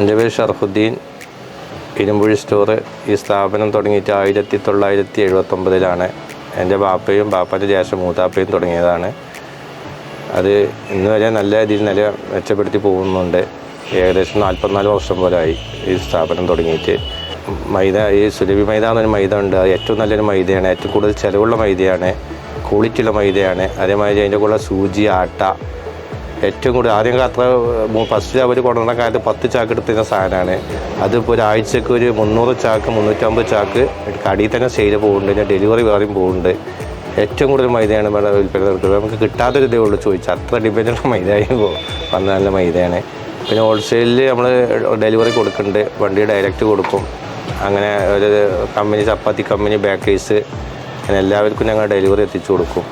എന്റെ പേര് ഷറഫുദ്ദീൻ ഇരുമ്പുഴി സ്റ്റോറ്. ഈ സ്ഥാപനം തുടങ്ങിയിട്ട് ആയിരത്തി തൊള്ളായിരത്തി എഴുപത്തൊമ്പതിലാണ് എന്റെ ബാപ്പയും ബാപ്പന്റെ ശേഷം മൂത്താപ്പയും തുടങ്ങിയതാണ്. അത് ഇന്ന് വരെ നല്ല രീതിയിൽ നില മെച്ചപ്പെടുത്തി പോകുന്നുണ്ട്. ഏകദേശം നാൽപ്പത്തിനാല് വർഷം പോലായി ഈ സ്ഥാപനം തുടങ്ങിയിട്ട്. മൈദ ഈ സുലഭി മൈദ എന്നൊരു മൈദ ഉണ്ട്. അത് ഏറ്റവും നല്ലൊരു മൈദയാണ്. ഏറ്റവും കൂടുതൽ ചിലവുള്ള മൈദയാണ്. ക്വാളിറ്റിയുള്ള മൈദയാണ്. അതേമാതിരി അതിന്റെ കൂടെ സൂചി ആട്ട ഏറ്റവും കൂടുതൽ ആദ്യം കാത്ത ഫസ്റ്റ് അവർ കൊണ്ടുവന്ന കാലത്ത് പത്ത് ചാക്ക് എടുത്തിരുന്ന സാധനമാണ്. അതിപ്പോൾ ഒരാഴ്ചക്ക് ഒരു മുന്നൂറ് ചാക്ക് മുന്നൂറ്റമ്പത് ചാക്ക് കടിയിൽ തന്നെ സെയിൽ പോകുന്നുണ്ട്. പിന്നെ ഡെലിവറി വേറെയും പോകുന്നുണ്ട്. ഏറ്റവും കൂടുതൽ മൈദയാണ് ഇവിടെ വിൽപ്പന നടക്കുന്നത്. നമുക്ക് കിട്ടാത്തൊരു ഇതേ ഉള്ളൂ ചോദിച്ചാൽ. അത്ര ഡിപ്പെൻഡുള്ള മൈദയായി വന്ന നല്ല മൈദയാണ്. പിന്നെ ഹോൾസെയിലിൽ നമ്മൾ ഡെലിവറി കൊടുക്കുന്നുണ്ട്. വണ്ടി ഡയറക്റ്റ് കൊടുക്കും. അങ്ങനെ ഒരു കമ്പനി ചപ്പാത്തി കമ്പനി ബേക്കേഴ്സ് അങ്ങനെ എല്ലാവർക്കും ഞങ്ങൾ ഡെലിവറി എത്തിച്ചു കൊടുക്കും.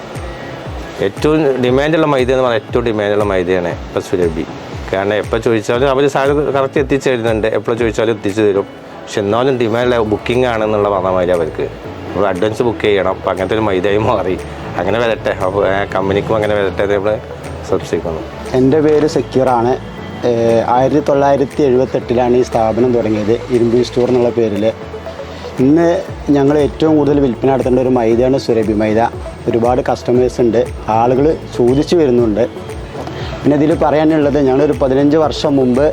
ഏറ്റവും ഡിമാൻഡുള്ള മൈദ എന്ന് പറഞ്ഞാൽ ഏറ്റവും ഡിമാൻഡുള്ള മൈദയാണ് ഇപ്പം സുരഭി കാരണം എപ്പോൾ ചോദിച്ചാലും അവർ സാധനം കറക്റ്റ് എത്തിച്ചു തരുന്നുണ്ട്. എപ്പോൾ ചോദിച്ചാലും എത്തിച്ചു തരും. പക്ഷെ എന്നാലും ഡിമാൻഡ് ബുക്കിംഗ് ആണെന്നുള്ള പറഞ്ഞ മാതിരി അവർക്ക്. നമ്മൾ അഡ്വാൻസ് ബുക്ക് ചെയ്യണം. അപ്പം അങ്ങനത്തെ ഒരു മൈദയായി മാറി. അങ്ങനെ വരട്ടെ. അപ്പോൾ കമ്പനിക്കും അങ്ങനെ വരട്ടെ നമ്മൾ സംശയിക്കുന്നു എന്റെ പേര് സെക്യൂറാണ്. ആയിരത്തി തൊള്ളായിരത്തി എഴുപത്തെട്ടിലാണ് ഈ സ്ഥാപനം തുടങ്ങിയത്. ഇരുമ്പി സ്റ്റോർ എന്നുള്ള പേരിൽ ഇന്ന് ഞങ്ങൾ ഏറ്റവും കൂടുതൽ വിൽപ്പന നടത്തേണ്ട ഒരു മൈദയാണ് സുരഭി മൈദ. ഒരുപാട് കസ്റ്റമേഴ്സ് ഉണ്ട്. ആളുകൾ ചോദിച്ചു വരുന്നുണ്ട്. പിന്നെ ഇതിൽ പറയാനുള്ളത് ഞങ്ങളൊരു പതിനഞ്ച് വർഷം മുമ്പ്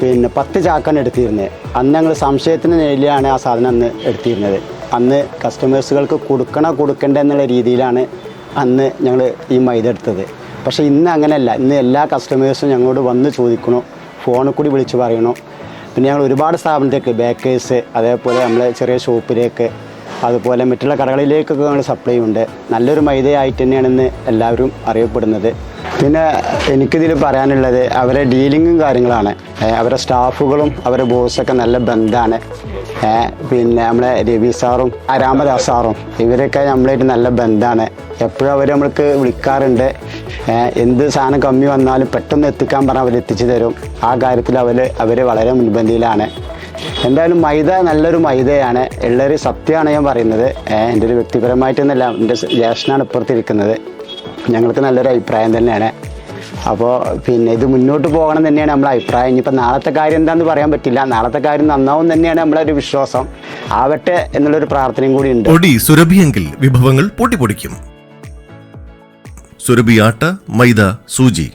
പിന്നെ പത്ത് ചാക്കാണ് എടുത്തിരുന്നത്. അന്ന് ഞങ്ങൾ സംശയത്തിന് നിലയിലാണ് ആ സാധനം അന്ന് എടുത്തിരുന്നത്. അന്ന് കസ്റ്റമേഴ്സുകൾക്ക് കൊടുക്കണ കൊടുക്കണ്ട എന്നുള്ള രീതിയിലാണ് അന്ന് ഞങ്ങൾ ഈ മൈദ എടുത്തത്. പക്ഷേ ഇന്ന് അങ്ങനെയല്ല. ഇന്ന് എല്ലാ കസ്റ്റമേഴ്സും ഞങ്ങളോട് വന്ന് ചോദിക്കണോ. ഫോണിൽ കൂടി വിളിച്ച് പറയണു. പിന്നെ ഞങ്ങൾ ഒരുപാട് സ്ഥാപനത്തേക്ക് ബേക്കേഴ്സ് അതേപോലെ നമ്മളെ ചെറിയ ഷോപ്പിലേക്ക് അതുപോലെ മറ്റുള്ള കടകളിലേക്കൊക്കെ ഞങ്ങൾ സപ്ലൈ ഉണ്ട് നല്ലൊരു മൈദയായിട്ട് തന്നെയാണെന്ന് എല്ലാവരും അറിയപ്പെടുന്നത്. പിന്നെ എനിക്കിതിൽ പറയാനുള്ളത് അവരെ ഡീലിങ്ങും കാര്യങ്ങളാണ്. അവരുടെ അവരെ സ്റ്റാഫുകളും അവരെ ബോസൊക്കെ നല്ല ബന്ധമാണ് പിന്നെ നമ്മളെ രവി സാറും രാമദാസ് സാറും ഇവരൊക്കെ നമ്മളായിട്ട് നല്ല ബന്ധമാണ് എപ്പോഴും അവർ നമ്മൾക്ക് വിളിക്കാറുണ്ട്. എന്ത് സാധനം കമ്മി വന്നാലും പെട്ടെന്ന് എത്തിക്കാൻ പറഞ്ഞാൽ അവർ എത്തിച്ചു തരും. ആ കാര്യത്തിൽ അവർ അവർ വളരെ മുൻപന്തിയിലാണ്. എന്തായാലും മൈദ നല്ലൊരു മൈദയാണ്. ഉള്ളൊരു സത്യമാണ് ഞാൻ പറയുന്നത്. എന്റെ ഒരു വ്യക്തിപരമായിട്ടൊന്നല്ല എന്റെ ജ്യേഷ്ഠനാണ് ഇപ്പുറത്തിരിക്കുന്നത്. ഞങ്ങൾക്ക് നല്ലൊരു അഭിപ്രായം തന്നെയാണ്. അപ്പോൾ പിന്നെ ഇത് മുന്നോട്ട് പോകണം തന്നെയാണ് നമ്മളെ അഭിപ്രായം. ഇനിയിപ്പോൾ നാളത്തെ കാര്യം എന്താണെന്ന് പറയാൻ പറ്റില്ല. നാളത്തെ കാര്യം നന്നാവും തന്നെയാണ് നമ്മളെ ഒരു വിശ്വാസം. ആവട്ടെ എന്നുള്ളൊരു പ്രാർത്ഥനയും കൂടി ഉണ്ട്. പൊടി സുരഭിയെങ്കിൽ വിഭവങ്ങൾ പൊട്ടിപ്പൊടിക്കും സുരഭി ആട്ട മൈദ സൂചി.